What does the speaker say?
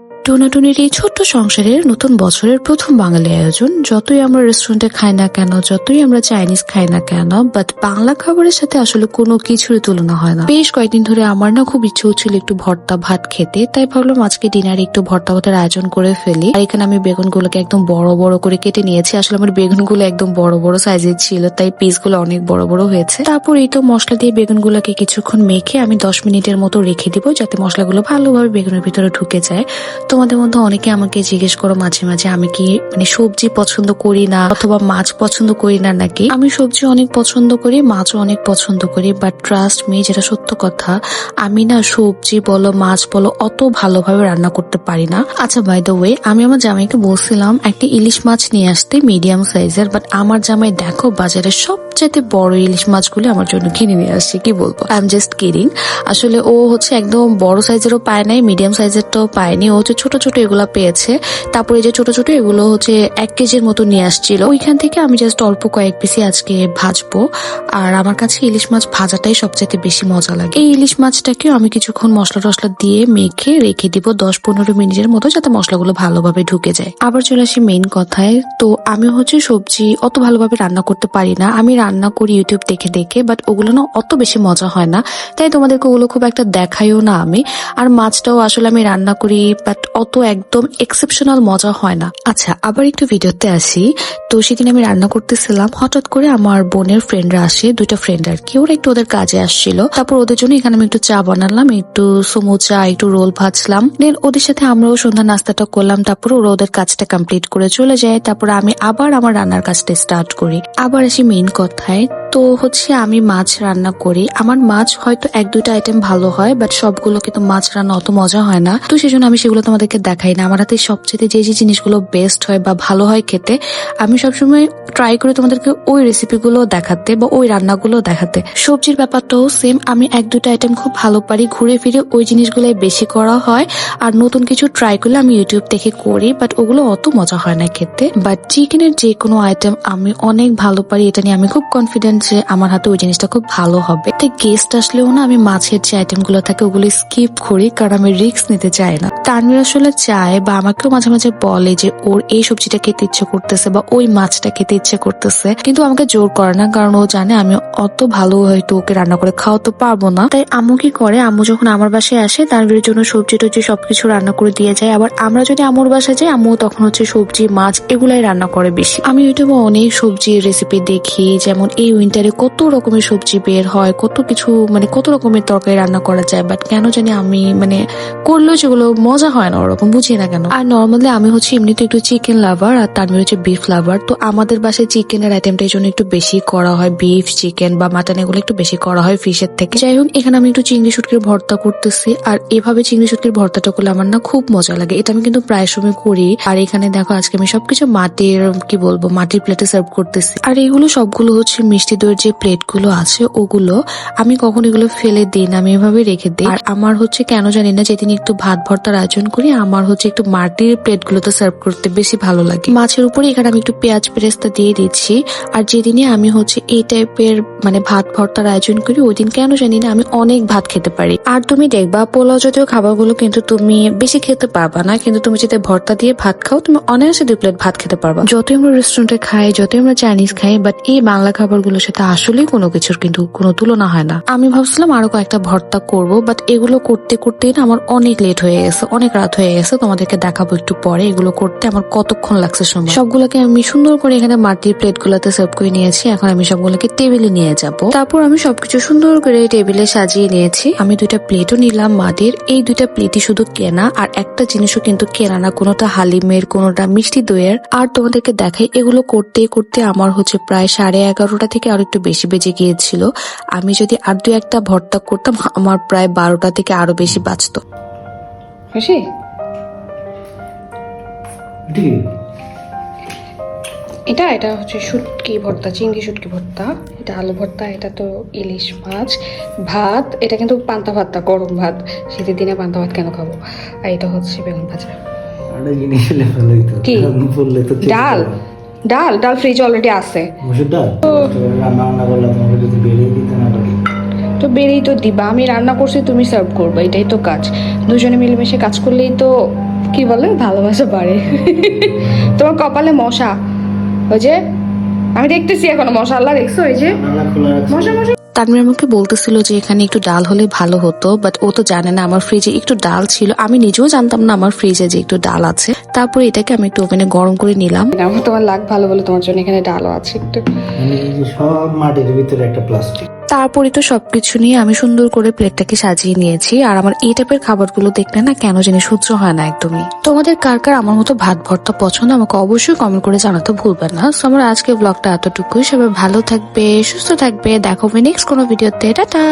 Thank you. টোনাটুনির এই ছোট্ট সংসারের নতুন বছরের প্রথম বাঙালি আয়োজন, যতই আমরা রেস্টুরেন্টে খাই না কেন, যতই আমরা চাইনিজ খাই না কেন বাট বাংলা খাবারের সাথে আসলে কোনো কিছুরই তুলনা হয় না। বেশ কয়েকদিন ধরে আমার না খুব ইচ্ছে হচ্ছিল একটু ভর্তা ভাত খেতে, তাই ভাবলাম আজকে ডিনারে একটু ভর্তা ভাতের আয়োজন করে ফেলি। আর এখানে আমি বেগুনগুলোকে একদম বড় বড় করে কেটে নিয়েছি। আসলে আমার বেগুনগুলো একদম বড় বড় সাইজের ছিল, তাই পিসগুলো অনেক বড় বড় হয়েছে। তারপর এই তো মশলা দিয়ে বেগুনগুলোকে কিছুক্ষণ মেখে আমি দশ মিনিটের মতো রেখে দিব, যাতে মশলাগুলো ভালোভাবে বেগুনের ভিতরে ঢুকে যায়। তোমাদের মধ্যে অনেকে আমাকে জিজ্ঞেস করো মাঝে মাঝে, আমি কি মানে সবজি পছন্দ করি না, অথবা মাছ পছন্দ করি না নাকি? আমি সবজি অনেক পছন্দ করি, মাছও অনেক পছন্দ করি বাট ট্রাস্ট মি যেটা সত্য কথা, আমি না সবজি বলো, মাছ বলো, অত ভালোভাবে রান্না করতে পারি না। আচ্ছা বাই দ্য ওয়ে আমি আমার জামাইকে বলছিলাম, একটা ইলিশ মাছ নিয়ে আসতে মিডিয়াম সাইজের বাট আমার জামাই দেখো বাজারে সবচেয়ে বড় ইলিশ মাছগুলো আমার জন্য কিনে নিয়ে আসছে, কি বলব? আই এম জাস্ট কিডিং আসলে ও হচ্ছে একদম বড় সাইজেরও পায় নাই মিডিয়াম সাইজেরটাও পায়নি ও হচ্ছে ছোট ছোট এগুলা পেয়েছে। তারপরে যে ছোট ছোট এগুলো হচ্ছে এক কেজির মতো নিয়ে আসছিল। ওইখান থেকে আমি জাস্ট অল্প কয়েক পিসি আজকে ভাজবো। আর আমার কাছে ইলিশ মাছ ভাজাটাই সবচেয়ে বেশি মজা লাগে। এই ইলিশ মাছটাকেও আমি কিছুক্ষণ মশলা টসলা দিয়ে মেখে রেখে দিব দশ পনেরো মিনিটের মতো যাতে মশলাগুলো ভালোভাবে ঢুকে যায়। আবার চলে আসি মেইন কথায়। তো আমি হচ্ছে সবজি অত ভালোভাবে রান্না করতে পারি না। আমি রান্না করি ইউটিউব দেখে দেখে বাট ওগুলো না অত বেশি মজা হয় না। তাই তোমাদেরকে ওগুলো খুব একটা দেখাইও না আমি। আর মাছটাও আসলে আমি রান্না করি বাট অত একদম এক্সেপশনাল মজা হয় না। আচ্ছা আবার একটু ভিডিওতে আসি। তো সেদিন আমি রান্না করতেছিলাম, হঠাৎ করে আমার বোনের ফ্রেন্ডরা আসে, দুইটা ফ্রেন্ড আর কি। ওরা একটু ওদের কাজে আসছিল। তারপর ওদের জন্য এখানে আমি একটু চা বানালাম, একটু সমুচা, একটু রোল ভাজলাম। দেন ওদের সাথে আমরাও সন্ধ্যা নাস্তাটা করলাম, তারপর ওরা ওদের কাজটা কমপ্লিট করে চলে যায়। তারপর আমি আবার আমার রান্নার কাজটা স্টার্ট করি। আবার আসি মেইন কথায়। তো হচ্ছে আমি মাছ রান্না করি। আমার মাছ হয়তো এক দুইটা আইটেম ভালো হয় বাট সবগুলো কিন্তু মাছ রান্না অত মজা হয় না। তো সেজন্য আমি সেগুলো তোমাদেরকে দেখাই না। আমার হাতে সবচেয়ে যে যে জিনিসগুলো বেস্ট হয় বা ভালো হয় খেতে, আমি সবসময় ট্রাই করে তোমাদেরকে ওই রেসিপিগুলো দেখাতে বা ওই রান্নাগুলো দেখাতে। সবজির ব্যাপারটাও সেম আমি এক দুটো আইটেম খুব ভালো পারি, ঘুরে ফিরে ওই জিনিসগুলোই বেশি করা হয়। আর নতুন কিছু ট্রাই করলে আমি ইউটিউব থেকে করি বাট ওগুলো অত মজা হয় না খেতে। বাট চিকেনের যে কোনো আইটেম আমি অনেক ভালো পারি, এটা নিয়ে আমি খুব কনফিডেন্ট যে আমার হাতে ওই জিনিসটা খুব ভালো হবে। তাই গেস্ট আসলেও না, আমি মাছের যে আইটেমগুলো থাকে ওগুলো স্কিপ করি, কারণ আমি রিস্ক নিতে চাই না। তানভীর আসলে চায় বা আমাকেও মাঝে মাঝে বলে যে ওর এই সবজিটা খেতে ইচ্ছে করতেছে বা ওই মাছটা খেতে ইচ্ছে করতেছে, কিন্তু আমাকে জোর করে না, কারণ ও জানে আমি অত ভালো হয়তো ওকে রান্না করে খাওয়াতে পারব না। তাই আম্মু কি করে? আম্মু যখন আমার বাসায় আসে তানভীরের জন্য সবজি টবজি সবকিছু রান্না করে দিয়ে যায়। আবার আমরা যদি আম্মুর বাসায় যাই, আম্মু তখন হচ্ছে সবজি, মাছ এগুলাই রান্না করে বেশি। আমি ইউটিউবে অনেক সবজির রেসিপি দেখি, যেমন এই উইন্টারে কত রকমের সবজি বের হয়, কত কিছু মানে কত রকমের তরকারি রান্না করা যায় বাট কেন জানি আমি মানে করলেও সেগুলো মজা হয় না ওরকম বুঝি না কেন? আর নর্মালি আমি হচ্ছে এমনিতে একটু চিকেন লাভার আর তানভীর হচ্ছে বিফ লাভার তো আমাদের বাসায় চিকেনের আইটেমটা এই জন্য একটু বেশি করা হয় বিফ চিকেন বা মাটন এগুলো একটু বেশি করা হয় ফিশের থেকে। যাই হোক, এখানে আমি একটু চিংড়ি শুটকির ভর্তা করতেছি, আর এভাবে চিংড়ি শুটকির ভর্তাটা করলে আমার না খুব মজা লাগে। এটা আমি কিন্তু প্রায় সময় করি, আর এখানে দেখো আজকে আমি সবকিছু মাটির, কি বলব, মাটির প্লেটে সার্ভ করতেছি। আর এগুলো সবগুলো হচ্ছে মিষ্টি দইয়ের যে প্লেটগুলো আছে, ওগুলো আমি কখন এগুলো ফেলে দিই না, আমি এভাবে রেখে দিই। আর আমার হচ্ছে কেন জানি না যেদিন একটু ভাত ভর্তার আয়োজন করি আমার হচ্ছে একটু মাটির প্লেট গুলোতে সার্ভ করতে বেশি ভালো লাগে। মাছের উপরে এখানে আমি একটু পেঁয়াজ পেরেস্তা দিয়ে দিচ্ছি। আর যেদিনে আমি হচ্ছে এই টাইপের মানে ভাত ভর্তার আয়োজন করি, ওই দিন কেন জানি না আমি অনেক ভাত খেতে পারি। আর তুমি দেখবা, পোলাও জাতীয় খাবারগুলো কিন্তু তুমি বেশি খেতে পারবা না। কিন্তু তুমি যদি ভর্তা দিয়ে ভাত খাও, তুমি অনায়াসে দুই প্লেট ভাত খেতে পারবা। যতই আমরা রেস্টুরেন্টে খাই, যতই আমরা চাইনিজ খাই বাট এই বাংলা খাবারগুলোর সাথে আসলেই কোনো কিছুর কিন্তু কোনো তুলনা হয় না। আমি ভাবছিলাম আরও কয়েকটা ভর্তা করব বাট এগুলো করতে, করতেই না আমার অনেক লেট হয়ে গেছে, অনেক রাত হয়ে গেছে তোমাদেরকে দেখাবো একটু পরে এগুলো করতে। আমার কতক্ষণ লাগছে সময়? সবগুলোকে আমি সুন্দর করে এখানে মাটির প্লেট গুলোতে সার্ভ করে নিয়েছি। এখন আমি সবগুলোকে টেবিলে নিয়ে যাব। তারপর আমি সবকিছু সুন্দর করে টেবিলে সাজিয়ে নিয়েছি। আমি দুইটা প্লেটও নিলাম মাটির। এই দুইটা প্লেটই শুধু কেনা আর একটা জিনিসও কিন্তু কেনা না কোনোটা হালিমের কোনোটা মিষ্টি দইয়ের। আর তোমাদেরকে দেখাই এগুলো করতে করতে আমার হচ্ছে প্রায় সাড়ে এগারোটা থেকে আরও একটু বেশি বেজে গিয়েছিল। আমি যদি আর দু একটা ভর্তা করতাম আমার প্রায় বারোটা থেকে আরও বেশি বাঁচতো। খুশি? ঠিক এটা এটা হচ্ছে শুটকি ভর্তা চিংড়ি শুটকি ভর্তা। এটা আলু ভর্তা এটা তো ইলিশ মাছ। ভাত এটা কিন্তু পান্তা ভাতটা গরম ভাত। শীতের দিনে পান্তা ভাত কেন খাব? আর এটা হচ্ছে বেগুন ভাজা। কি? ডাল? ডাল? ডাল ফ্রিজ অলরেডি আছে। তো বেরেই তো দিবা। আমি রান্না করছি তুমি সার্ভ করবে। এটাই তো কাজ। দুজনে মিলেমিশে কাজ করলেই তো কি বলে? ভালোবাসা বাড়ে। তোমার কপালে মশা। ওই যে আমি দেখতেছি এখনও মশা। আল্লাহ দেখছ ওই যে? মশা মশা। তানভীর আমাকে বলতেছিল যে এখানে একটু ডাল হলে ভালো হতো বাট ও তো জানে না আমার ফ্রিজে একটু ডাল ছিল। আমি নিজেও জানতাম না আমার ফ্রিজে যে একটু ডাল আছে। তারপরে এটাকে আমি একটু ওভেনে গরম করে নিলাম। আমার তোমার লাগ ভালো বলে তোমার জন্য এখানে ডালও আছে একটু। মানে এই যে সব মাটির ভিতরে একটা প্লাস্টিক তারপরে তো সবকিছু নিয়ে আমি সুন্দর করে প্লেটটাকে সাজিয়ে নিয়েছি। আর আমার এই টাইপের খাবারগুলো দেখলে না কেন জানি সহ্য হয় না একদমই। তোমাদের কার কার আমার মতো ভাত ভর্তা পছন্দ আমাকে অবশ্যই কমেন্ট করে জানাতে ভুলবেন না। সো আমার আজকে ব্লগটা এতটুকুই। সবাই ভালো থাকবে, সুস্থ থাকবে। দেখো নেক্সট কোনো ভিডিওতে টাটা!